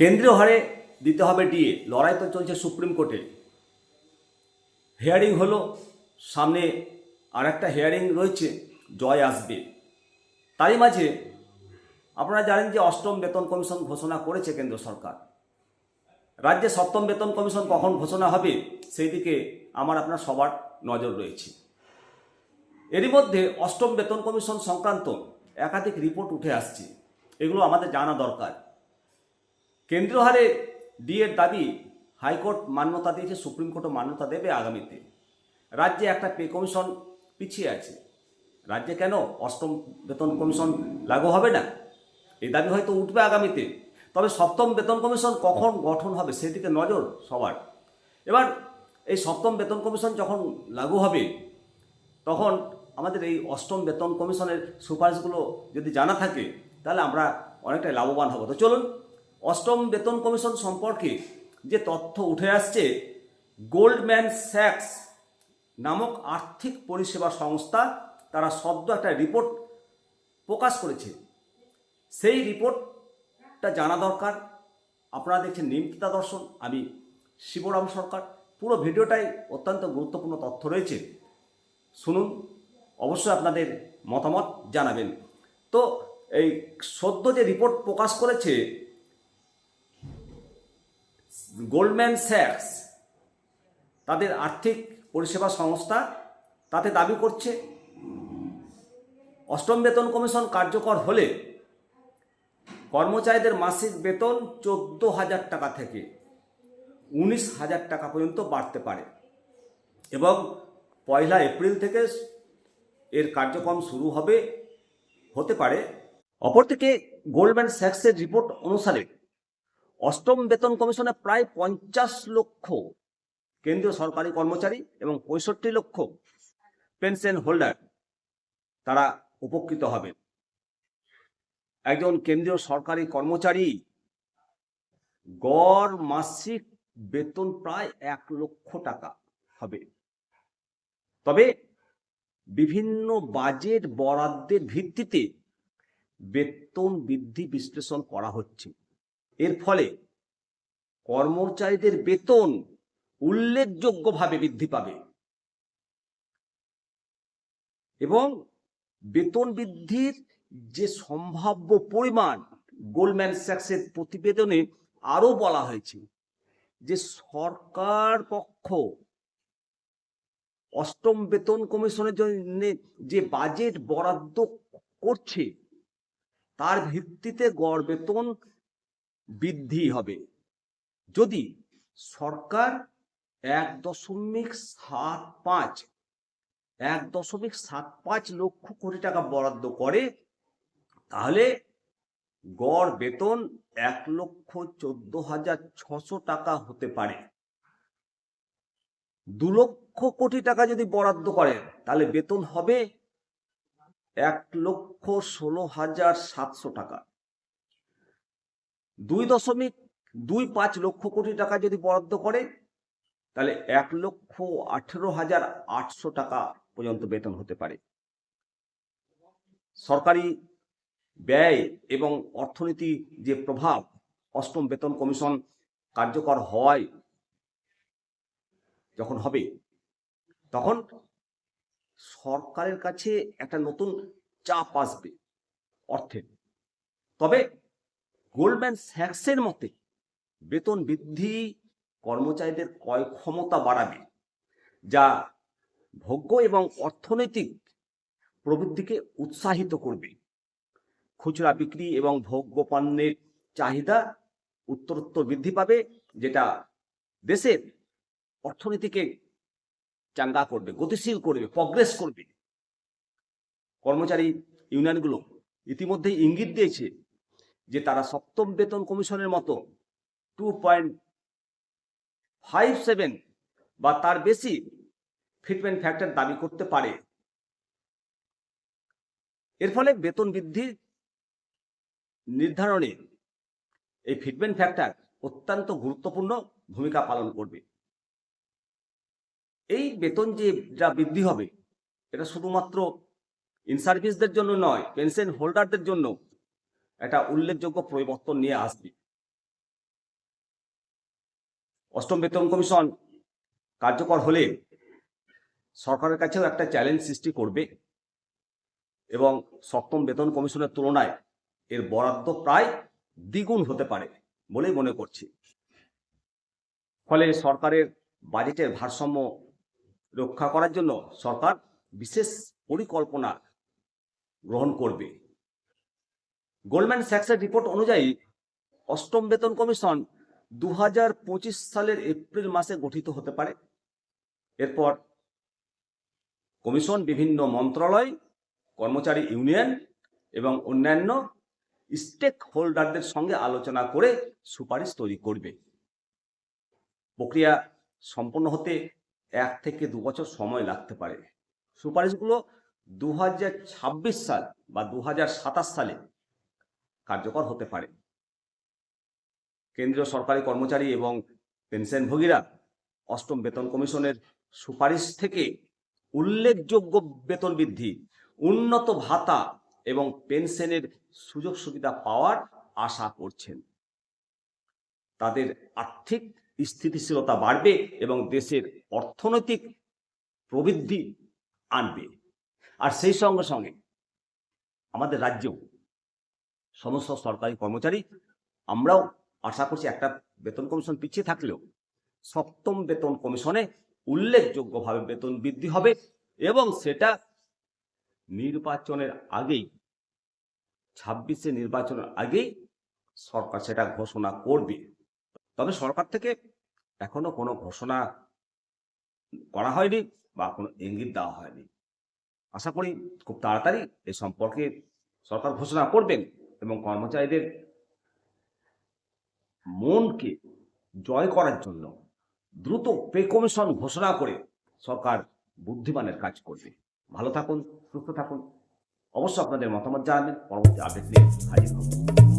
কেন্দ্রীয় হারে দিতে হবে ডিএ। লড়াই তো চলছে সুপ্রিম কোর্টে। হিয়ারিং হলো, সামনে আর একটা হিয়ারিং রয়েছে, জয় আসবে। তারই মাঝে আপনারা জানেন যে অষ্টম বেতন কমিশন ঘোষণা করেছে কেন্দ্র সরকার। রাজ্যে সপ্তম বেতন কমিশন কখন ঘোষণা হবে সেই দিকে আমার আপনার সবার নজর রয়েছে। এরই মধ্যে অষ্টম বেতন কমিশন সংক্রান্ত একাধিক রিপোর্ট উঠে আসছে। এগুলো আমাদের জানা দরকার। কেন্দ্রীয় হারে ডিএর দাবি হাইকোর্ট মান্যতা দিয়েছে, সুপ্রিম কোর্টও মান্যতা দেবে আগামীতে। রাজ্যে একটা পে কমিশন পিছিয়ে আছে। রাজ্যে কেন অষ্টম বেতন কমিশন লাগু হবে না? এই দাবি হয়তো উঠবে আগামীতে। তবে সপ্তম বেতন কমিশন কখন গঠন হবে সেদিকে নজর সবার। এবার এই সপ্তম বেতন কমিশন যখন লাগু হবে, তখন আমাদের এই অষ্টম বেতন কমিশনের সুপারিশগুলো যদি জানা থাকে, তাহলে আমরা অনেকটাই লাভবান হব। তো চলুন অষ্টম বেতন কমিশন সম্পর্কে যে তথ্য উঠে আসছে, গোল্ডম্যান স্যাক্স নামক আর্থিক পরিষেবা সংস্থা তারা সদ্য একটা রিপোর্ট প্রকাশ করেছে। সেই রিপোর্টটা জানা দরকার। আপনারা দেখছেন নিমকিতা দর্শন, আমি শিবরাম সরকার। পুরো ভিডিওটাই অত্যন্ত গুরুত্বপূর্ণ তথ্য রয়েছে। শুনুন, অবশ্যই আপনাদের মতামত জানাবেন। তো এই সদ্য যে রিপোর্ট প্রকাশ করেছে গোল্ডম্যান স্যাক্স তাদের আর্থিক পরিষেবা সংস্থা তাতে দাবি করছে, অষ্টম বেতন কমিশন কার্যকর হলে কর্মচারীদের মাসিক বেতন চোদ্দ হাজার টাকা থেকে উনিশ হাজার টাকা পর্যন্ত বাড়তে পারে এবং পয়লা এপ্রিল থেকে এর কার্যক্রম শুরু হবে, হতে পারে। অপরদিকে গোল্ডম্যান স্যাক্সের রিপোর্ট অনুসারে অষ্টম বেতন কমিশনে প্রায় পঞ্চাশ লক্ষ কেন্দ্রীয় সরকারি কর্মচারী এবং পঁয়ষট্টি লক্ষ পেনশন হোল্ডার তারা উপকৃত হবেন। একজন কেন্দ্রীয় সরকারি কর্মচারী গড় মাসিক বেতন প্রায় এক লক্ষ টাকা হবে। তবে বিভিন্ন বাজেট বরাদ্দের ভিত্তিতে বেতন বৃদ্ধি বিশ্লেষণ করা হচ্ছে। এর ফলে কর্মচারীদের বেতন উল্লেখযোগ্যভাবে বৃদ্ধি পাবে। এবং বেতন বৃদ্ধির যে সম্ভাব্য পরিমাণ গোল্ডম্যান স্যাক্সের প্রতিবেদনে আরও বলা হয়েছে যে সরকার পক্ষ অষ্টম বেতন কমিশনের জন্য যে বাজেট বরাদ্দ করছে, তার ভিত্তিতে গড় বেতন বৃদ্ধি হবে। যদি সরকার এক দশমিক সাত পাঁচ, এক দশমিক সাত পাঁচ লক্ষ কোটি টাকা বরাদ্দ করে, তাহলে গড় বেতন এক লক্ষ চোদ্দ হাজার ছশো টাকা হতে পারে। দু লক্ষ কোটি টাকা যদি বরাদ্দ করে, তাহলে বেতন হবে এক লক্ষ ষোলো হাজার সাতশো টাকা। দুই দশমিক দুই পাঁচ লক্ষ কোটি টাকা যদি বরাদ্দ করে, তাহলে এক লক্ষ আঠেরো হাজার আটশো টাকা পর্যন্ত বেতন হতে পারে। সরকারি ব্যয় এবং অর্থনীতি যে প্রভাব, অষ্টম বেতন কমিশন কার্যকর হয় যখন হবে, তখন সরকারের কাছে একটা নতুন চাপ আসবে অর্থের। তবে গোল্ডম্যান স্যাক্সের মতে, বেতন বৃদ্ধি কর্মচারীদের ক্রয় ক্ষমতা বাড়াবে, যা ভোগ্য এবং অর্থনৈতিক প্রবৃদ্ধিকে উৎসাহিত করবে। খুচরা বিক্রি এবং ভোগ্য পণ্যের চাহিদা উত্তরোত্তর বৃদ্ধি পাবে, যেটা দেশের অর্থনীতিকে চাঙ্গা করবে, গতিশীল করবে প্রগ্রেস করবে। কর্মচারী ইউনিয়নগুলো ইতিমধ্যেই ইঙ্গিত দিয়েছে যে তারা সপ্তম বেতন কমিশনের মতো টু পয়েন্ট ফাইভ সেভেন বা তার বেশি ফিটমেন্ট ফ্যাক্টর দাবি করতে পারে। এর ফলে বেতন বৃদ্ধির নির্ধারণে এই ফিটমেন্ট ফ্যাক্টর অত্যন্ত গুরুত্বপূর্ণ ভূমিকা পালন করবে। এই বেতন যে যা বৃদ্ধি হবে, এটা শুধুমাত্র ইনসার্ভিসদের জন্য নয় পেনশন হোল্ডারদের জন্য একটা উল্লেখযোগ্য পরিবর্তন নিয়ে আসবে। অষ্টম বেতন কমিশন কার্যকর হলে সরকারের কাছেও একটা চ্যালেঞ্জ সৃষ্টি করবে এবং সপ্তম বেতন কমিশনের তুলনায় এর বরাদ্দ প্রায় দ্বিগুণ হতে পারে বলেই মনে করছি। ফলে সরকারের বাজেটের ভারসাম্য রক্ষা করার জন্য সরকার বিশেষ পরিকল্পনা গ্রহণ করবে। গোল্ডম্যান স্যাক্সের রিপোর্ট অনুযায়ী অষ্টম বেতন কমিশন দু হাজার পঁচিশ সালের এপ্রিল মাসে গঠিত হতে পারে। এরপর কমিশন বিভিন্ন মন্ত্রণালয়, কর্মচারী ইউনিয়ন এবং অন্যান্য স্টেক হোল্ডারদের সঙ্গে আলোচনা করে সুপারিশ তৈরি করবে। প্রক্রিয়া সম্পন্ন হতে এক থেকে দু বছর সময় লাগতে পারে। সুপারিশগুলো দু হাজার ছাব্বিশ সাল বা দু হাজার সাতাশ সালে কার্যকর হতে পারে। কেন্দ্রীয় সরকারি কর্মচারী এবং পেনশনভোগীরা অষ্টম বেতন কমিশনের সুপারিশ থেকে উল্লেখযোগ্য বেতন বৃদ্ধি, উন্নত ভাতা এবং পেনশনের সুযোগ সুবিধা পাওয়ার আশা করছেন। তাদের আর্থিক স্থিতিশীলতা বাড়বে এবং দেশের অর্থনৈতিক প্রবৃদ্ধি আনবে। আর সেই সঙ্গে সঙ্গে আমাদের রাজ্যেও সমস্ত সরকারি কর্মচারী, আমরাও আশা করছি একটা বেতন কমিশন পিছিয়ে থাকলেও সপ্তম বেতন কমিশনে উল্লেখযোগ্যভাবে বেতন বৃদ্ধি হবে এবং সেটা নির্বাচনের আগেই, ছাব্বিশে নির্বাচনের আগেই সরকার সেটা ঘোষণা করবে। তবে সরকার থেকে এখনও কোনো ঘোষণা করা হয়নি বা কোনো ইঙ্গিত দেওয়া হয়নি। আশা করি খুব তাড়াতাড়ি এ সম্পর্কে সরকার ঘোষণা করবেন। এবং কর্মচারীদের মনকে জয় করার জন্য দ্রুত পে কমিশন ঘোষণা করে সরকার বুদ্ধিমানের কাজ করবে। ভালো থাকুন, সুস্থ থাকুন। অবশ্য আপনাদের মতামত জানাবেন। পরবর্তী আপডেট নিয়ে হাজির হব।